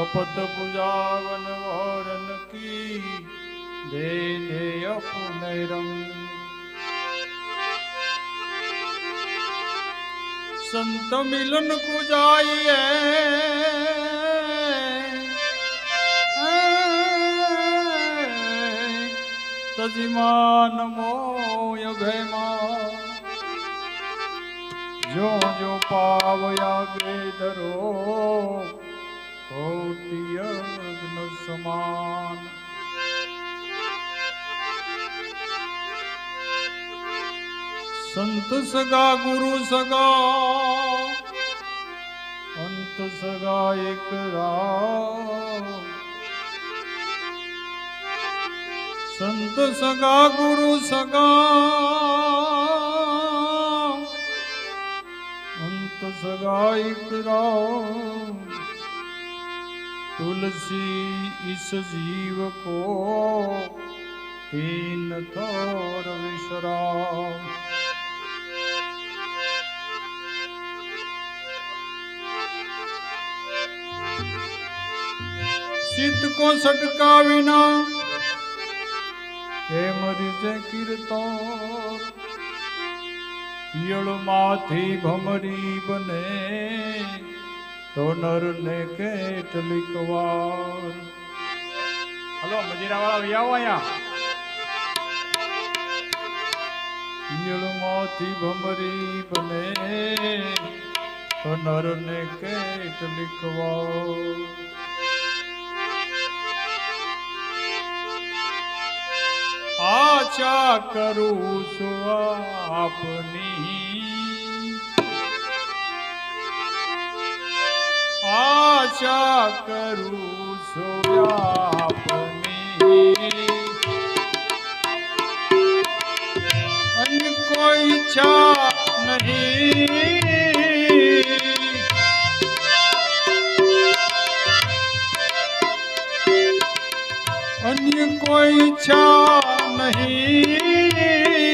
તપત પૂજાવન વરણ કી દે દે અપનૈરમ સંત મિલન કો જાઈએ તજમાન મોય ભેમા જો જો પાવયા ગે ધરો કોટી યજ્ઞ સમાન સંત સગા ગુરુ સગા અંત સગા એક રામ સંત સગા ગુરુ સગા અંત સગા એક રામ તુલસી ઈસ જીવ કો તીન તોર વિશ્રામ ચિત્ત કો સટકા વિના હે મરી જે કીર્તન પિયળમાંથી ભમરી બને તો નરને કેટલીક વાર હલો મજીરા વાળા આવો અહીંયા. પિયળમાંથી ભમરી બને. તો નર ને કેટલીક વાર આચા કરું છું આપની આશા કરું છું આપની કોઈ ઈચ્છા નહીં. અન્ય કોઈ ઈચ્છા નહીં.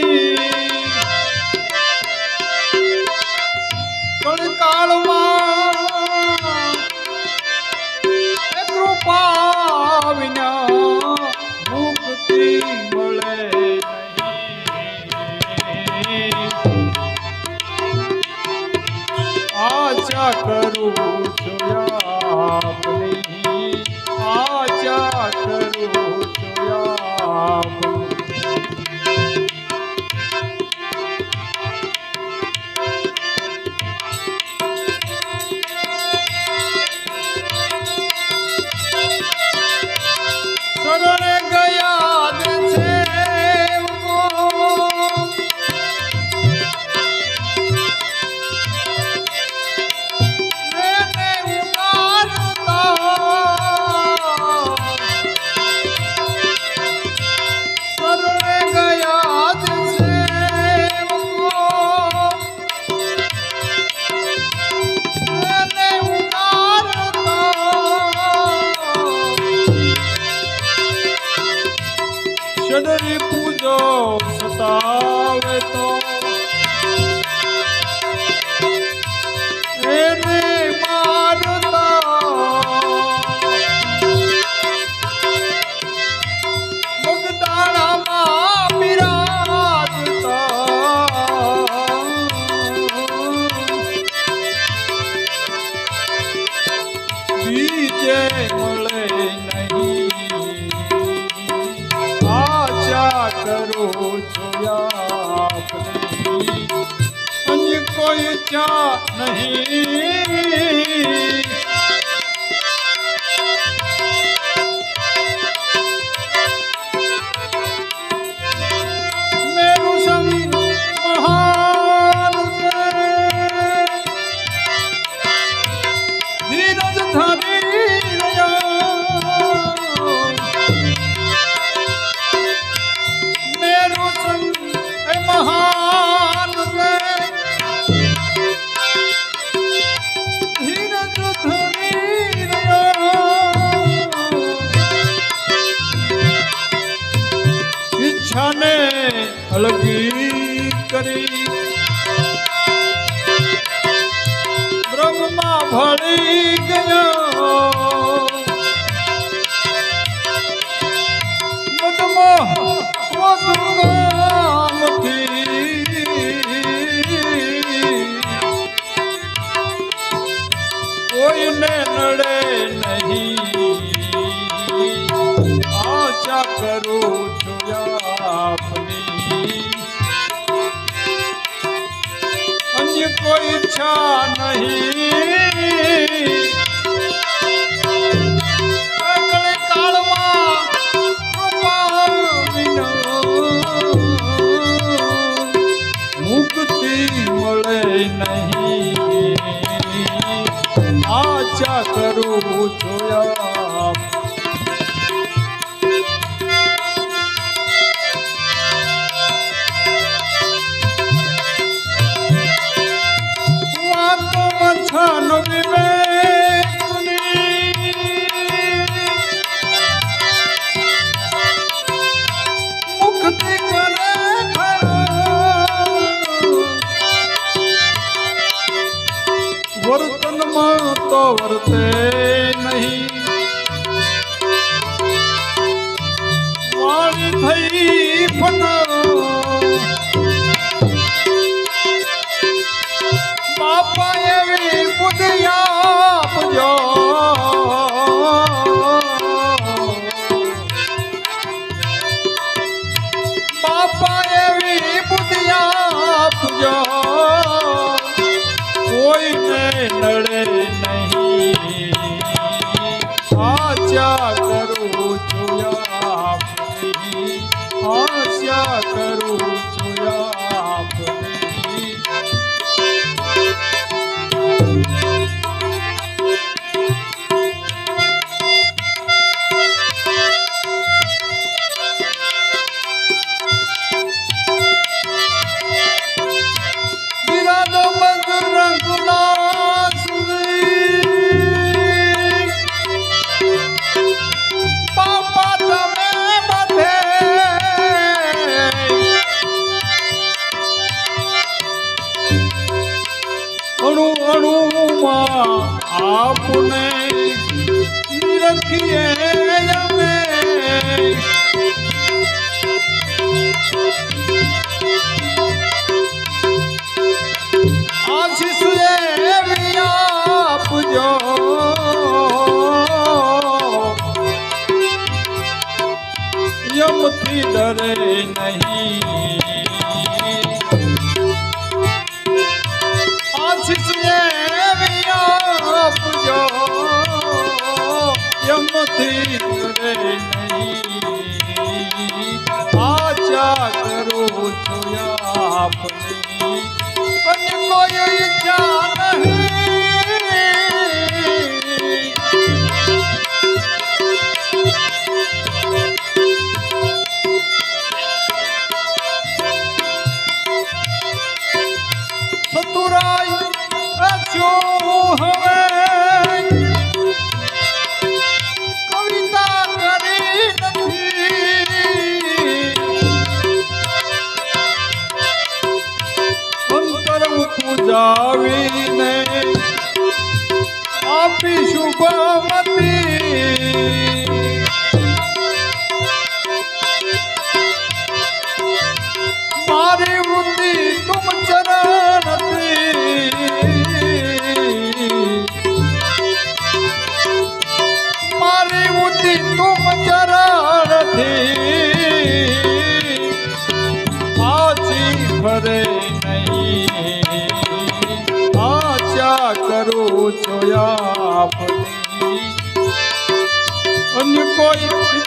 શડરી પૂજો સતાવે તો ચા નહીં? અલગી કરી. બ્રહ્મા ભળી ગયો. નડે નહીં આશા કરું છું આપની આશા કરું છું આપની રૂપમાં આપને રખીએ અમે. આશીષ એવી આપજો. યમથી ડરે નહીં. કરો છો આપને પણ કોઈ ઈચ્છા નહીં ગાવીને આપીશું બમતી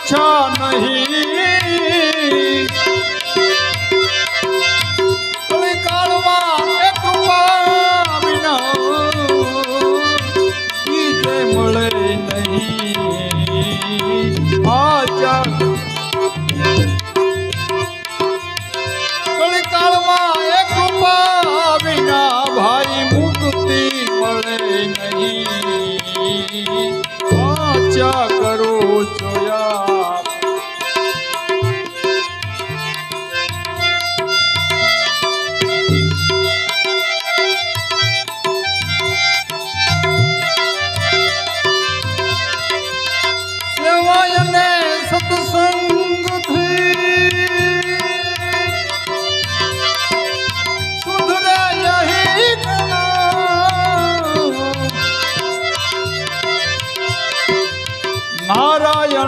છો નહીં.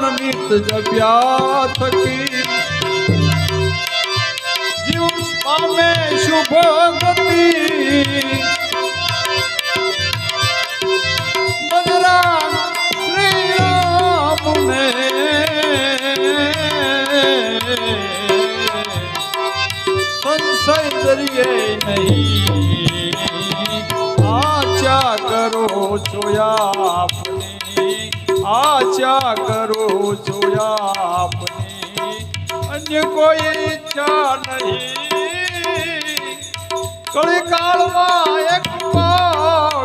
જપ્યા થકી જીવ પામે શુભ ગતિ. બજરામ શ્રી રામને સંશય આચા કરો છો આપની આચા કરો જોયા આપની. અન્ય કોઈ ઈચ્છા નહીં. કળી કાળમાં એક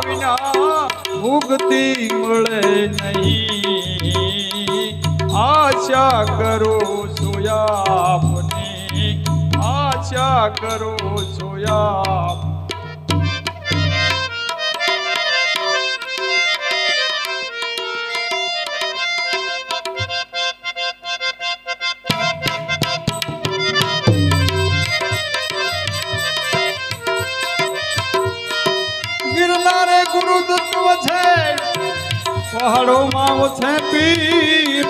વિના મુક્તિ મળે નહીં. આશા કરો જોયા આપની. આશા કરો જોયા પહાડોમાં છે પીર.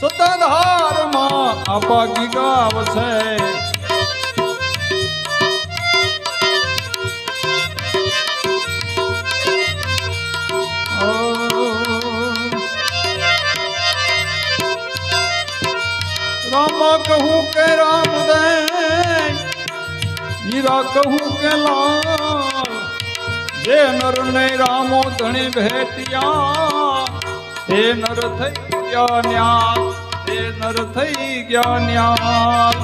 સતાધારમાં અપાગી ગાવ છે રામ કહું કે રામ દે હીરા કહું કે લાલ જે નર ને રામો ધણી ભેટિયા તે નર થઈ ગયા ન્યા તે નર થઈ ગયા ન્યાલ